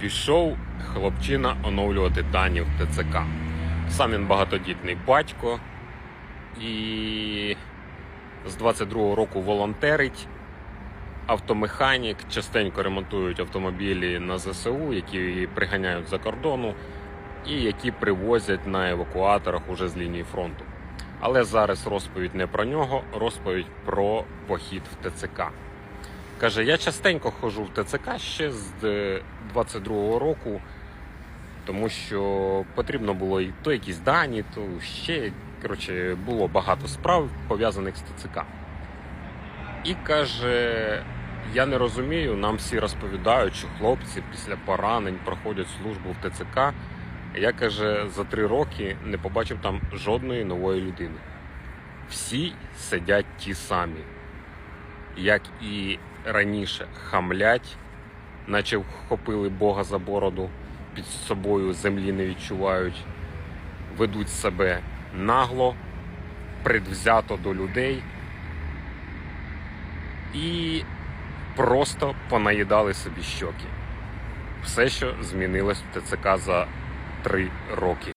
Пішов хлопчина оновлювати дані в ТЦК. Сам він багатодітний батько і з 22-го року волонтерить. Автомеханік, частенько ремонтують автомобілі на ЗСУ, які приганяють за кордону, і які привозять на евакуаторах уже з лінії фронту. Але зараз розповідь не про нього, розповідь про похід в ТЦК. Каже, я частенько ходжу в ТЦК ще з е, 22-го року, тому що потрібно було і то якісь дані, то ще коротше, було багато справ пов'язаних з ТЦК. І каже: я не розумію, нам всі розповідають, що хлопці після поранень проходять службу в ТЦК. Я каже, за три роки не побачив там жодної нової людини. Всі сидять ті самі, як і раніше, хамлять, наче вхопили Бога за бороду, під собою землі не відчувають, ведуть себе нагло, предвзято до людей і просто понаїдали собі щоки. Все, що змінилось в ТЦК за три роки.